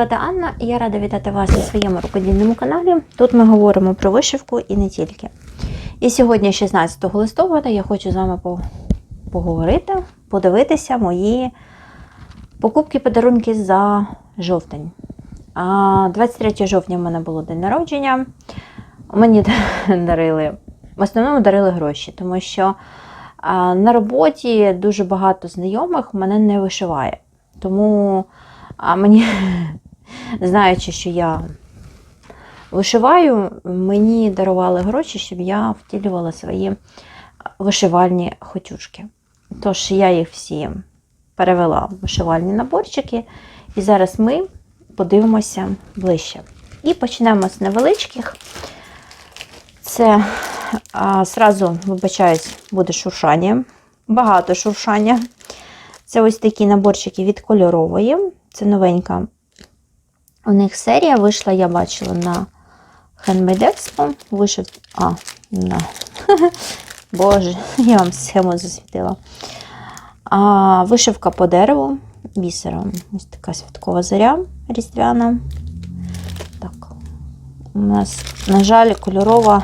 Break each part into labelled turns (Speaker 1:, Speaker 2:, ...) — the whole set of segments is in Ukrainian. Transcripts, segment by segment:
Speaker 1: Звати Анна і я рада вітати вас на своєму рукодільному каналі. Тут ми говоримо про вишивку і не тільки. І сьогодні, 16 листопада, я хочу з вами поговорити, подивитися мої покупки подарунки за жовтень. 23 жовтня в мене було день народження. Мені дарили, в основному дарили гроші, тому що на роботі дуже багато знайомих мене не вишиває. Тому а мені, знаючи, що я вишиваю, мені дарували гроші, щоб я втілювала свої вишивальні хотюшки. Тож я їх всі перевела в вишивальні наборчики, і зараз ми подивимося ближче. І почнемо з невеличких. Це а, сразу, вибачаюсь, буде шуршання. Багато шуршання. Це ось такі наборчики від кольорової. Це новенька. У них серія вийшла, я бачила на Handmade Expo. Вишив. А, на. Боже, я вам схему засвітила. А, Вишивка по дереву бісером. Ось така святкова заря різдвяна. Так. У нас, на жаль, кольорова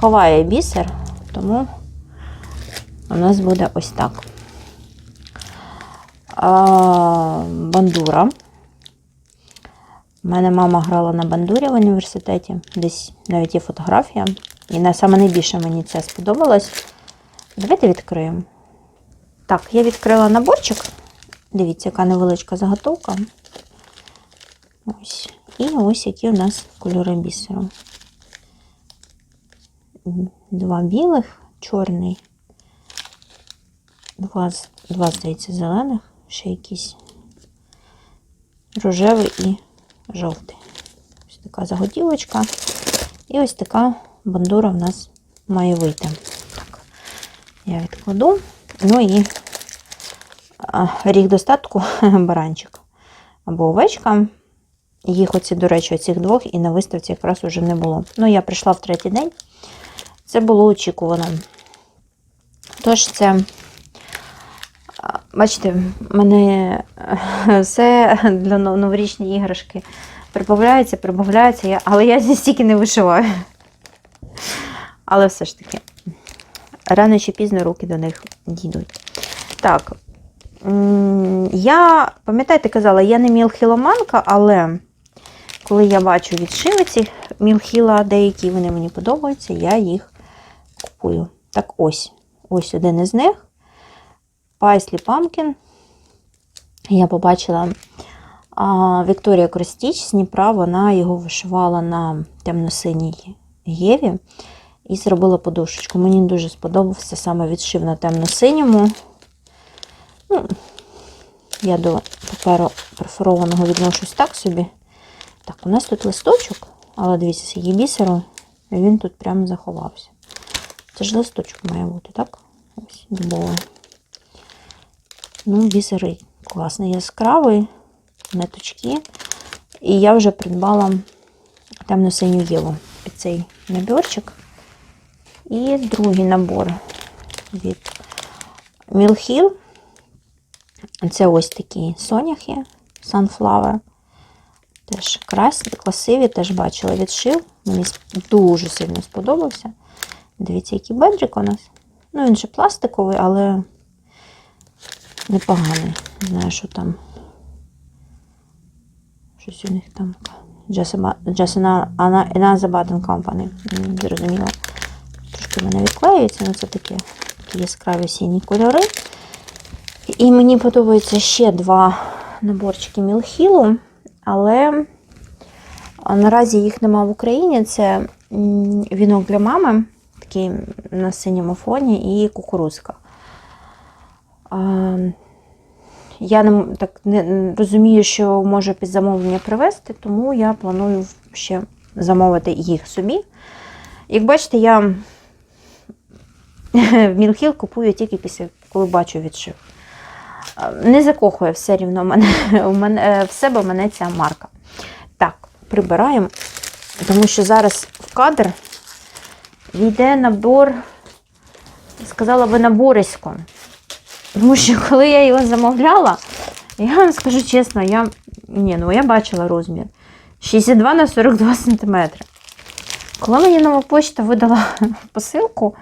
Speaker 1: ховає бісер, тому у нас буде ось так. А, бандура. У мене мама грала на бандурі в університеті. Десь навіть є фотографія. І саме найбільше мені це сподобалось. Давайте відкриємо. Так, я відкрила наборчик. Дивіться, яка невеличка заготовка. Ось. І ось які у нас кольори бісеру. Два білих, чорний, два, два здається, зелених, ще якісь рожевий і жовтий. Ось така заготівочка. І ось така бандура в нас має вийти. Так, я відкладу. Ну і а, ріг достатку баранчик або овечка. Їх оці, до речі, оцих двох і на виставці якраз уже не було. Ну, я прийшла в третій день. Це було очікувано. Тож це, бачите, мене е, все для новорічні іграшки прибавляється, прибавляється, але я стільки не вишиваю. Але все ж таки, рано чи пізно руки до них дійдуть. Так. Я, пам'ятаєте, казала, я не мілхіломанка, але коли я бачу відшиви ці мілхіла, деякі вони мені подобаються, я їх купую. Так ось. Ось один із них. Пайслі Pumpkin. Я побачила а, Вікторія Кростіч з Дніпра, вона його вишивала на темно-синій гєві і зробила подушечку. Мені дуже сподобався саме відшив на темно-синьому. Ну, я до паперу перфорованого відношусь так собі. Так, у нас тут листочок, але дивіться, скільки бісеру, і він тут прямо заховався. Це ж листочок має бути, так? Ось дубовий. Ну, бісерий класний, яскравий, ниточки. І я вже придбала темно-синю єву під цей наборчик. І другий набор від Мілхіл. Це ось такі соняхи Sunflower. Теж красиві, красиві, теж бачила відшив. Мені дуже сильно сподобався. Дивіться, який бедрик у нас. Ну, він ще пластиковий, але непоганий. Не знаю, що там. Щось у них там. Джасина Another Button Company. Зрозуміло. Трошки мене відклеюється, але це такі, такі яскраві сіні кольори. І мені подобаються ще два наборчики Мілхілу, але наразі їх нема в Україні. Це вінок для мами, такий на синьому фоні, і кукурузка. Я не, так не розумію, що можу під замовлення привезти, тому я планую ще замовити їх собі. Як бачите, я в Мілхіл купую тільки після, коли бачу відшив. Не закохує все рівно мене, мене, е, в себе мене ця марка. Так, прибираємо, тому що зараз в кадр війде набор, сказала би наборисько. Тому що коли я його замовляла, я вам скажу чесно, я Ні, ну я бачила розмір. 62 на 42 см. Коли мені нова почта видала посилку,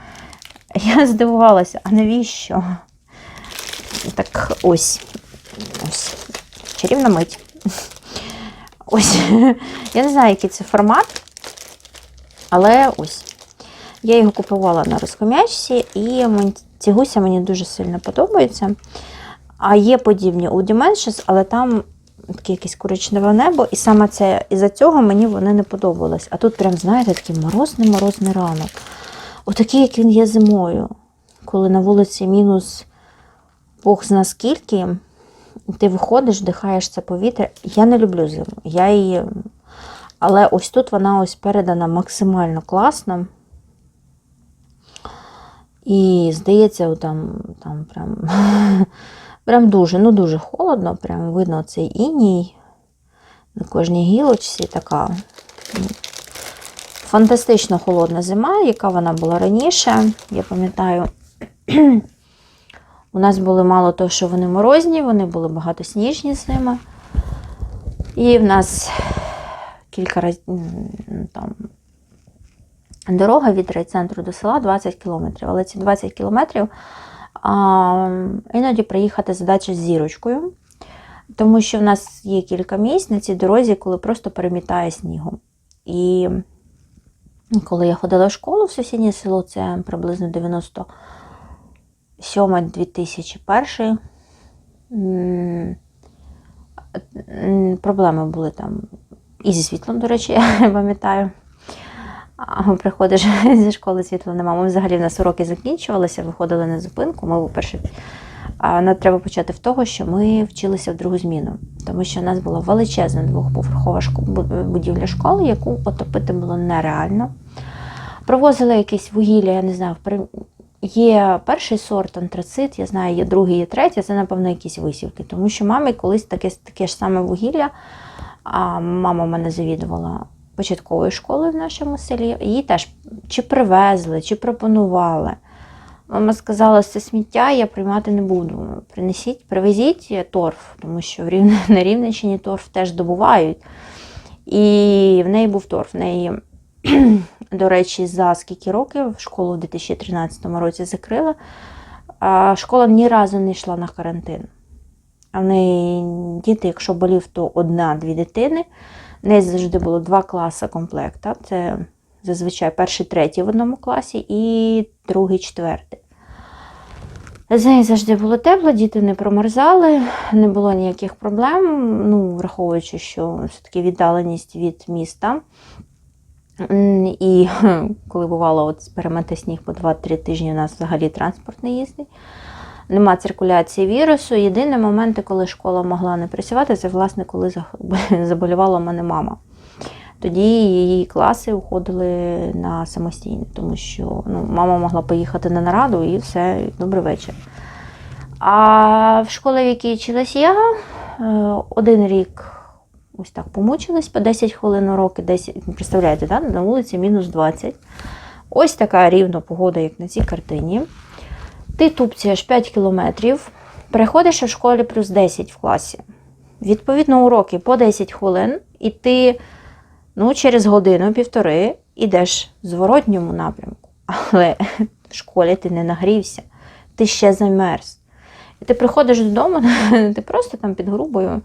Speaker 1: я здивувалася, а навіщо? Так ось. Ось. Чарівна мить. Ось. Я не знаю, який це формат, але ось. Я його купувала на розхом'ячці, і ці гуся мені дуже сильно подобаються. А є подібні у Dimensions, але там таке якесь коричневе небо, і саме це із-за цього мені вони не подобались. А тут, прям, знаєте, такий морозний морозний ранок. Отакий, як він є зимою, коли на вулиці мінус Бог зна скільки, ти виходиш, вдихаєш це повітря. Я не люблю зиму. Я її... Але ось тут вона ось передана максимально класно. І здається, там, там прям, прям дуже, ну дуже холодно, прям видно цей іній на кожній гілочці така фантастично холодна зима, яка вона була раніше. Я пам'ятаю, у нас були мало того, що вони морозні, вони були багатосніжні зими. І в нас кілька разів там дорога від райцентру до села 20 кілометрів. Але ці 20 кілометрів а, іноді приїхати задача з зірочкою, тому що в нас є кілька місць на цій дорозі, коли просто перемітає снігом. І коли я ходила в школу в сусіднє село, це приблизно 97-2001. м, м, Проблеми були там і зі світлом, до речі, я пам'ятаю. Приходиш зі школи світла нема. Ми взагалі в нас уроки закінчувалися, виходили на зупинку. Ми перше. Треба почати в того, що ми вчилися в другу зміну, тому що в нас була величезна двохповерхова будівля школи, яку отопити було нереально. Привозили якесь вугілля, я не знаю, є перший сорт антрацит, я знаю, є другий, є третій, це, напевно, якісь висівки. Тому що мамі колись таке, таке ж саме вугілля, а мама мене завідувала початкової школи в нашому селі. Її теж чи привезли, чи пропонували. Мама сказала, що це сміття я приймати не буду. Принесіть, привезіть торф, тому що на Рівненщині торф теж добувають. І в неї був торф. В неї, до речі, за скільки років школу в 2013 році закрили. А школа ні разу не йшла на карантин. А в неї діти, якщо болів, то одна-дві дитини. Неї завжди було два класи комплекта. Це зазвичай перший, третій в одному класі і другий, четвертий. З нею завжди було тепло, діти не промерзали, не було ніяких проблем, ну, враховуючи, що все-таки віддаленість від міста. І коли бувало от перемети сніг по 2-3 тижні, у нас взагалі транспорт не їздить. Нема циркуляції вірусу. Єдині моменти, коли школа могла не працювати, це власне коли заболівала мене мама. Тоді її класи уходили на самостійне, тому що ну, мама могла поїхати на нараду і все, добрий вечір. А в школі, в якій вчилась я, е, один рік ось так помучилась, по 10 хвилин уроки, 10, представляєте, да? на вулиці мінус 20. Ось така рівна погода, як на цій картині. Ти тупцієш 5 кілометрів, переходиш в школі плюс 10 в класі. Відповідно, уроки по 10 хвилин, і ти ну, через годину-півтори йдеш в зворотньому напрямку. Але в школі ти не нагрівся, ти ще замерз. І ти приходиш додому, ти просто там під грубою.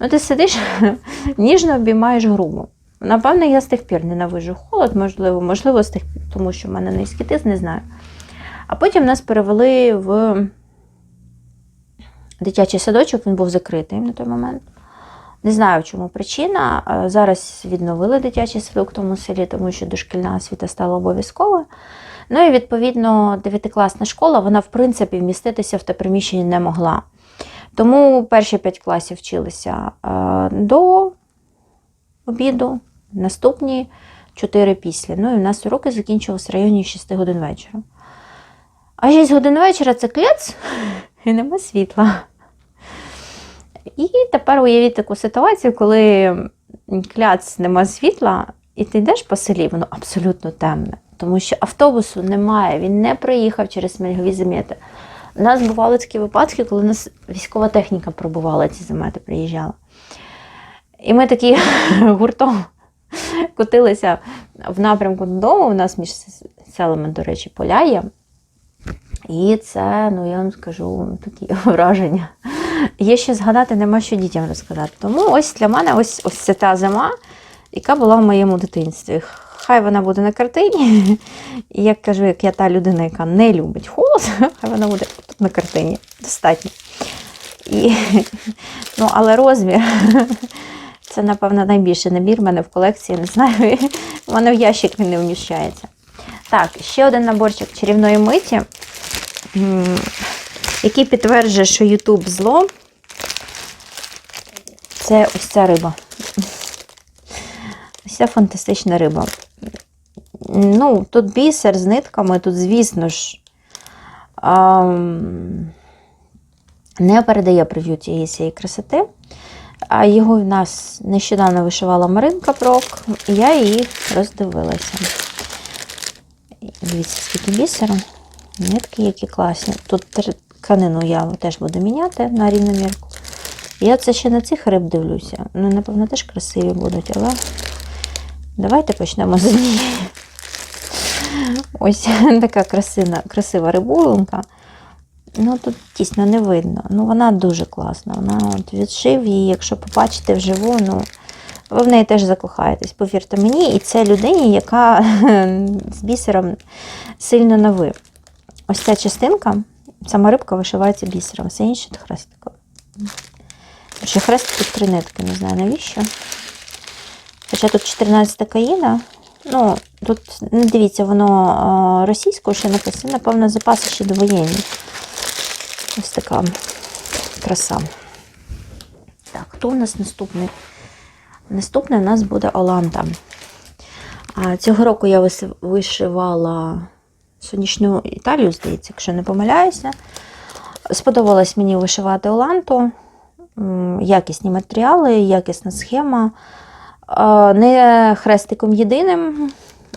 Speaker 1: Ну, ти сидиш, ніжно обіймаєш грубу. Напевно, я з тих пір ненавижу холод, можливо, можливо, з тих пір, тому що в мене низький тиск, не знаю. А потім нас перевели в дитячий садочок, він був закритий на той момент. Не знаю, в чому причина. Зараз відновили дитячий садок в тому селі, тому що дошкільна освіта стала обов'язковою. Ну і відповідно дев'ятикласна школа, вона в принципі вміститися в те приміщення не могла. Тому перші п'ять класів вчилися е, до обіду, наступні чотири після. Ну і в нас уроки закінчувалися в районі 6 годин вечора. А 6 годин вечора це клец, і нема світла. І тепер уявіть таку ситуацію, коли кляц нема світла, і ти йдеш по селі, воно абсолютно темне, тому що автобусу немає, він не проїхав через смергові замети. У нас бували такі випадки, коли у нас військова техніка пробувала ці замети, приїжджала. І ми такі гуртом котилися в напрямку додому. У нас між селами, до речі, поля є. І це, ну я вам скажу, такі враження. Є що згадати, нема що дітям розказати. Тому ось для мене ось, ось це та зима, яка була в моєму дитинстві. Хай вона буде на картині. І як кажу, як я та людина, яка не любить холод, хай вона буде тут на картині. Достатньо. І, ну, але розмір. Це, напевно, найбільший набір в мене в колекції. Не знаю, у мене в ящик він не вміщається. Так, ще один наборчик чарівної миті, який підтверджує, що YouTube зло. Це ось ця риба. Ось ця фантастична риба. Ну, тут бісер з нитками, тут, звісно ж, ам, не передає прев'ю цієї цієї красоти. А його в нас нещодавно вишивала Маринка Прок, і я її роздивилася. Дивіться, скільки бісеру. Нитки які класні. Тут тканину я теж буду міняти на рівномірку. Я це ще на цих риб дивлюся. Ну, напевно, теж красиві будуть, але давайте почнемо з однієї. Ось така красива, красива рибулинка. Ну, тут дійсно не видно. Ну, вона дуже класна. Вона от відшив її, якщо побачите вживу, ну, ви в неї теж закохаєтесь, повірте мені, і це людині, яка з бісером сильно на ви. Ось ця частинка, сама рибка вишивається бісером, все інше хрестиком. Ще хрестики три нитки, не знаю навіщо. Хоча тут 14 каїна. Ну, тут, не дивіться, воно а, російською ще написано, напевно, запаси ще довоєнні. Ось така краса. Так, хто у нас наступний? Наступний у нас буде Оланта. Цього року я вишивала сонячну Італію, здається, якщо не помиляюся. Сподобалось мені вишивати Оланту. Якісні матеріали, якісна схема. Не хрестиком єдиним,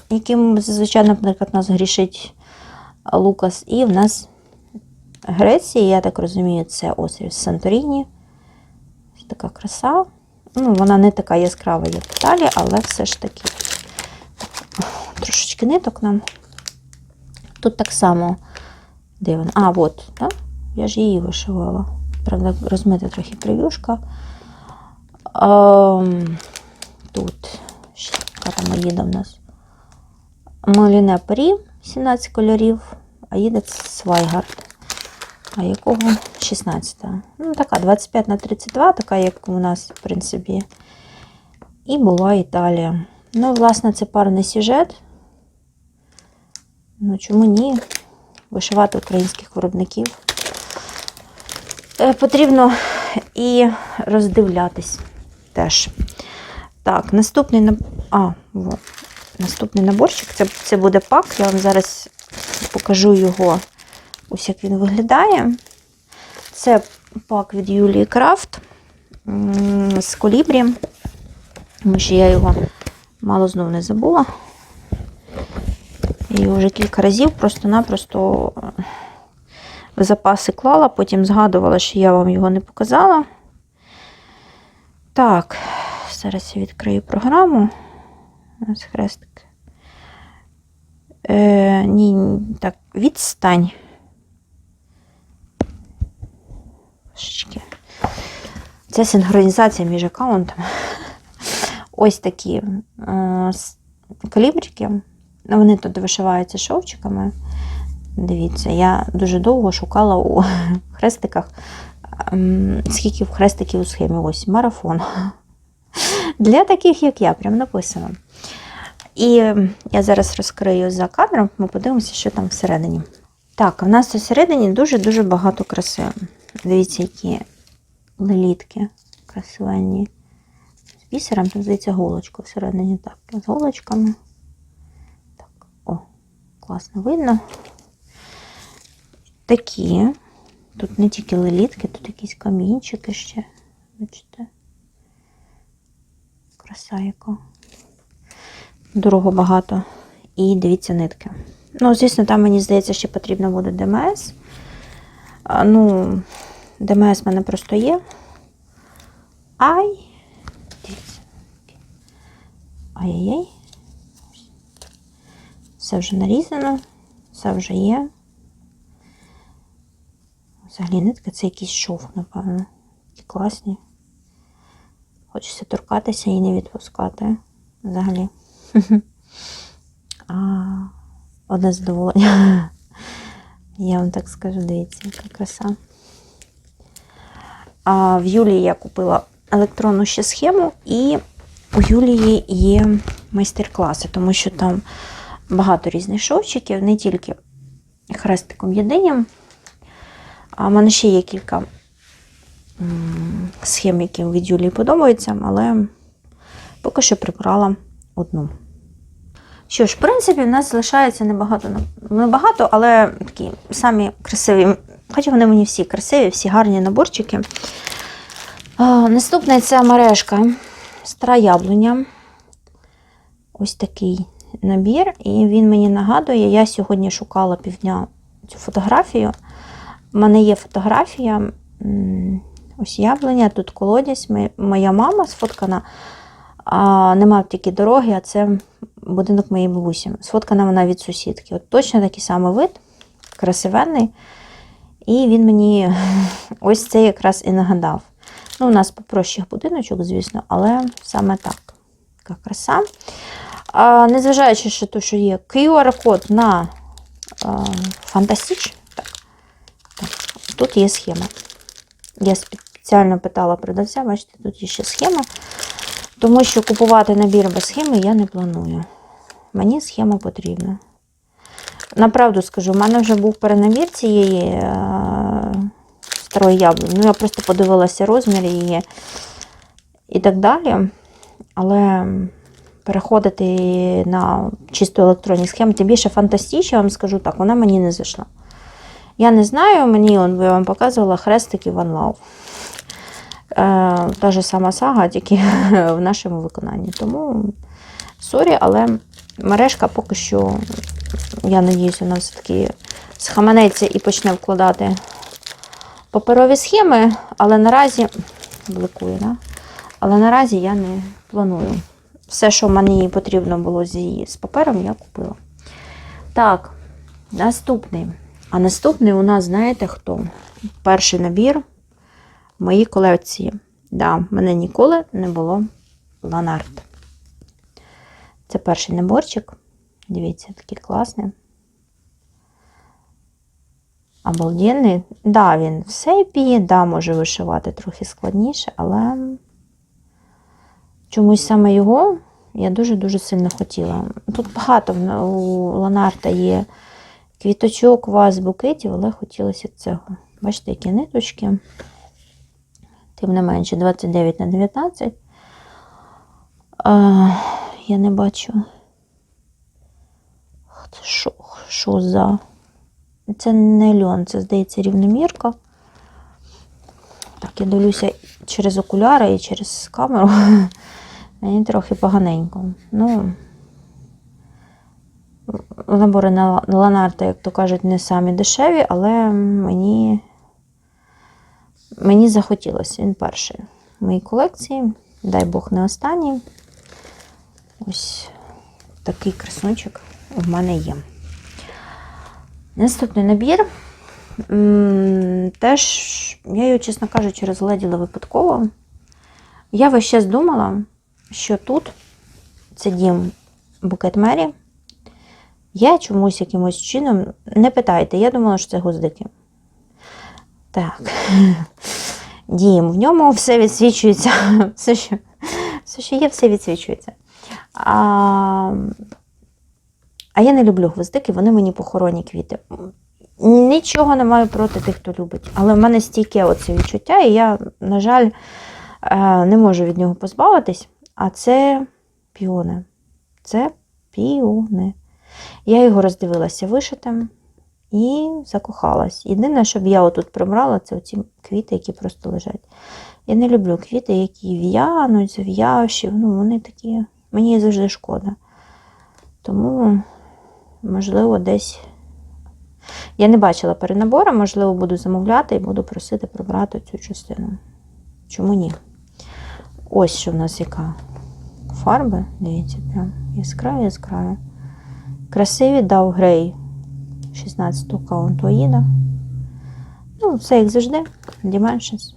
Speaker 1: яким зазвичай, наприклад, нас грішить Лукас. І в нас Греція, я так розумію, це острів Санторіні. Така краса. Ну, вона не така яскрава, як в Італії, але все ж таки трошечки ниток нам. Тут так само. Де вона? А, от, так? Я ж її вишивала. Правда, розмита трохи прев'юшка. Ем, тут ще в нас. Маліне Парі, 17 кольорів, а їде Свайгард. А якого 16. Ну, така 25 на 32, така, як у нас, в принципі, і була Італія. Ну, власне, це парний сюжет. Ну, чому ні? Вишивати українських виробників. Е, Потрібно і роздивлятись теж. Так, наступний наб... а, во. наступний наборчик. Це, це буде пак. Я вам зараз покажу його. Ось як він виглядає. Це пак від Юлії Крафт з колібрі. Тому що я його мало знов не забула. І вже кілька разів просто-напросто е, в запаси клала, потім згадувала, що я вам його не показала. Так, зараз я відкрию програму. У нас хрестик. Е, ні, так, відстань. Це синхронізація між аккаунтами. Ось такі е, калібрики. Ну, Вони тут вишиваються шовчиками. Дивіться, я дуже довго шукала у хрестиках, ем, скільки в хрестиків у схемі. Ось марафон. Для таких, як я, прям написано. І я зараз розкрию за кадром, ми подивимося, що там всередині. Так, в нас всередині дуже-дуже багато краси. Дивіться, які лелітки красивенні. З бісером, там, здається, голочка всередині. Так, з голочками. Класно видно. Такі. Тут не тільки лелітки, тут якісь камінчики ще. Бачите? Краса яка. Дорого багато. І дивіться нитки. Ну, звісно, там, мені здається, ще потрібно буде ДМС. А, ну, ДМС в мене просто є. Ай! Дивіться. Ай-яй-яй. Все вже нарізано, все вже є. Взагалі нитка це якийсь шов, напевно. Такі класні. Хочеться торкатися і не відпускати. Взагалі. А, одне задоволення. Я вам так скажу, дивіться, яка краса. А в Юлії я купила електронну ще схему, і у Юлії є майстер-класи, тому що там багато різних шовчиків, не тільки хрестиком єдиним. А в мене ще є кілька схем, які від Юлії подобаються, але поки що прибрала одну. Що ж, в принципі, в нас залишається небагато, небагато, але такі самі красиві. Хоча вони мені всі красиві, всі гарні наборчики. Наступна це мережка стара яблуня. Ось такий набір. І він мені нагадує, я сьогодні шукала півдня цю фотографію. У мене є фотографія. Ось яблуня, тут колодязь. Моя мама сфоткана. А, нема тільки дороги, а це будинок моєї бабусі. Сфоткана вона від сусідки. От точно такий самий вид, красивенний. І він мені ось це якраз і нагадав. Ну, у нас попрощих будиночок, звісно, але саме так. Така краса. А, незважаючи, що то, що є QR-код на а, так, так, тут є схема. Я спеціально питала продавця, бачите, тут є ще схема. Тому що купувати набір без схеми я не планую. Мені схема потрібна. Направду скажу, в мене вже був перенабір цієї е, старої яблуні. Ну, я просто подивилася розмір її і так далі. Але переходити на чисто електронні схеми, тим більше фантастич, я вам скажу так, вона мені не зайшла. Я не знаю, мені он, я вам показувала хрестики One Love. Е, та ж сама сага, тільки в нашому виконанні. Тому сорі, але мережка поки що, я надіюся, вона все-таки схаменеться і почне вкладати паперові схеми, але наразі бликує, да? але наразі я не планую. Все, що мені потрібно було з, її, з папером, я купила. Так, наступний. А наступний у нас, знаєте хто? Перший набір моїй колекції. Да, мене ніколи не було ланарт. Це перший наборчик. Дивіться, такий класний. Обалденний. Да, він в сейпі, да, може вишивати трохи складніше, але чомусь саме його я дуже-дуже сильно хотіла. Тут багато у Ланарта є квіточок, ваз, букетів, але хотілося цього. Бачите, які ниточки. Тим не менше, 29 на 19. А, я не бачу. Що, що за? Це не льон, це, здається, рівномірка. Так, я дивлюся через окуляри і через камеру. Мені трохи поганенько. Ну, набори на на Ланарта, як то кажуть, не самі дешеві, але мені, мені захотілося. Він перший в моїй колекції. Дай Бог не останній. Ось такий красунчик у мене є. Наступний набір. Теж, я його, чесно кажучи, розгледіла випадково. Я весь час думала, що тут це дім Букет Мері. Я чомусь якимось чином, не питайте, я думала, що це гвоздики. Так. Дім, в ньому все відсвічується. Все, що, все, що є, все відсвічується. А, а я не люблю гвоздики, вони мені похоронні квіти. Нічого не маю проти тих, хто любить. Але в мене стійке оце відчуття, і я, на жаль, е, не можу від нього позбавитись. А це піони. Це піони. Я його роздивилася вишитим і закохалась. Єдине, щоб я отут прибрала, це оці квіти, які просто лежать. Я не люблю квіти, які в'януть, зав'явші. Ну, вони такі, мені завжди шкода. Тому, можливо, десь. Я не бачила перенабору, можливо, буду замовляти і буду просити прибрати цю частину. Чому ні? Ось що в нас яка фарби. Дивіться, прям яскраві, яскраві. Красиві дав грей 16-ту каунту Аїда. Ну, все як завжди. Dimensions.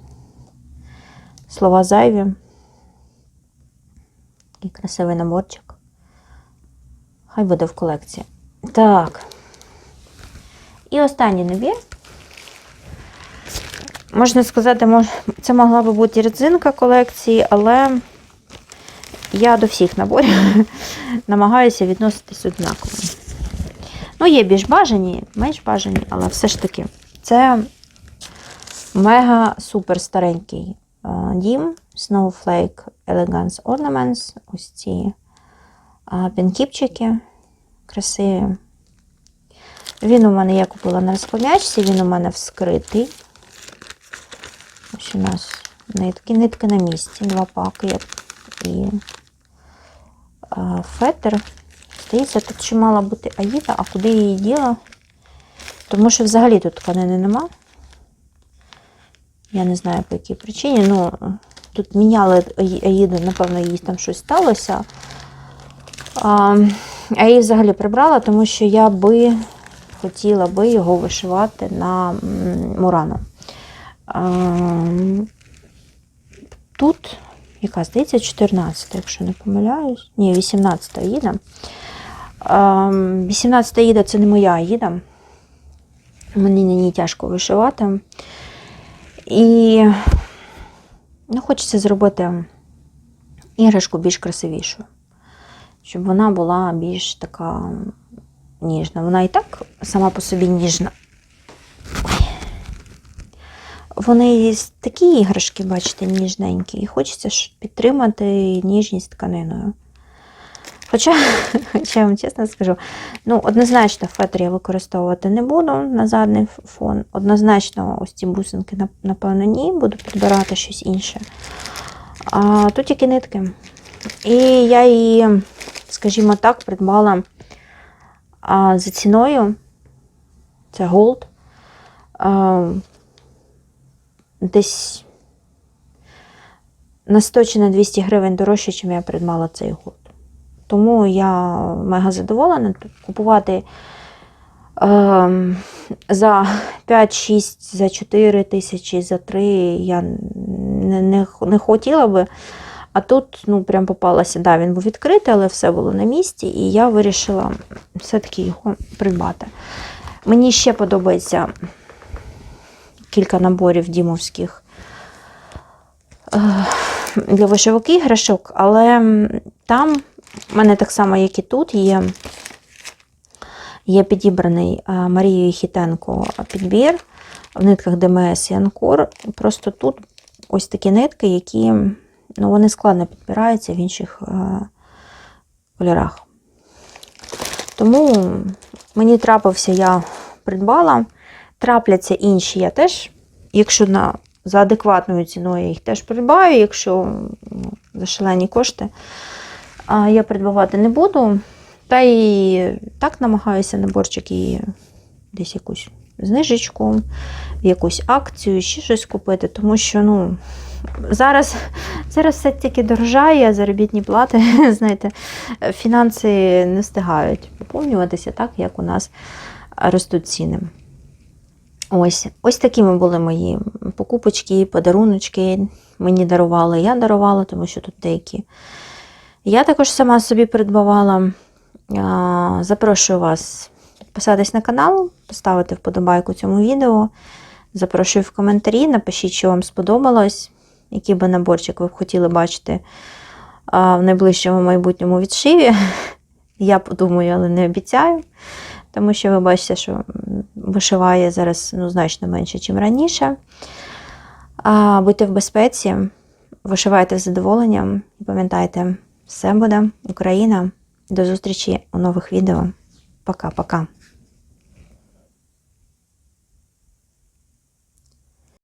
Speaker 1: Слова зайві. Такий красивий наборчик. Хай буде в колекції. Так. І останній набір. Можна сказати, це могла би бути резинка колекції, але я до всіх наборів намагаюся відноситись однаково. Ну, є більш бажані, менш бажані, але все ж таки. Це мега супер старенький е, дім Snowflake Elegance Ornaments. Ось ці е, пінкіпчики красиві. Він у мене я купила на розкладнячці, він у мене вскритий. Ось у нас нитки, нитки на місці, два паки і фетр. Здається, тут ще мала бути Аїда, а куди її діла? Тому що взагалі тут тканини нема. Я не знаю по якій причині. Ну, тут міняли Аїду, напевно, їй там щось сталося. А я її взагалі прибрала, тому що я би хотіла би його вишивати на Мурану. Тут, яка здається, 14, якщо не помиляюсь. Ні, 18-та їда. 18-та їда це не моя їда. Мені на ній тяжко вишивати. І ну, хочеться зробити іграшку більш красивішою, щоб вона була більш така ніжна. Вона і так сама по собі ніжна. Вони такі іграшки, бачите, ніжненькі, і хочеться ж підтримати ніжність тканиною. Хоча, хоча я вам чесно скажу, ну, однозначно фетр я використовувати не буду на задний фон. Однозначно, ось ці бусинки, напевно, ні, буду підбирати щось інше. А тут тільки нитки. І я її, скажімо так, придбала а, за ціною. Це голд. Десь на 100 чи на 200 гривень дорожче, ніж я придбала цей голд. Тому я мега задоволена. Купувати ем, за 5-6, за 4 тисячі, за 3 я не, не, не хотіла би. А тут ну, прям попалася, да, він був відкритий, але все було на місці, і я вирішила все-таки його придбати. Мені ще подобається кілька наборів дімовських е, для вишивок іграшок, але там в мене так само, як і тут, є, є підібраний е, Марією Хітенко підбір в нитках ДМС і Анкор. Просто тут ось такі нитки, які ну, вони складно підбираються в інших е, кольорах. Тому мені трапився, я придбала. Трапляться інші, я теж, якщо на, за адекватною ціною я їх теж придбаю, якщо ну, за шалені кошти, а я придбавати не буду. Та і так намагаюся наборчик і десь якусь знижечку, якусь акцію, ще щось купити, тому що ну, зараз, зараз все тільки дорожає, заробітні плати, знаєте, фінанси не встигають поповнюватися так, як у нас ростуть ціни. Ось, ось такими були мої покупочки, подаруночки. Мені дарували, я дарувала, тому що тут деякі. Я також сама собі придбавала. Запрошую вас підписатись на канал, поставити вподобайку цьому відео. Запрошую в коментарі, напишіть, що вам сподобалось, який би наборчик ви б хотіли бачити в найближчому майбутньому відшиві. Я подумаю, але не обіцяю. Тому що ви бачите, що вишиває зараз ну, значно менше, ніж раніше. А, будьте в безпеці, вишивайте з задоволенням і пам'ятайте, все буде Україна. До зустрічі у нових відео. Пока-пока.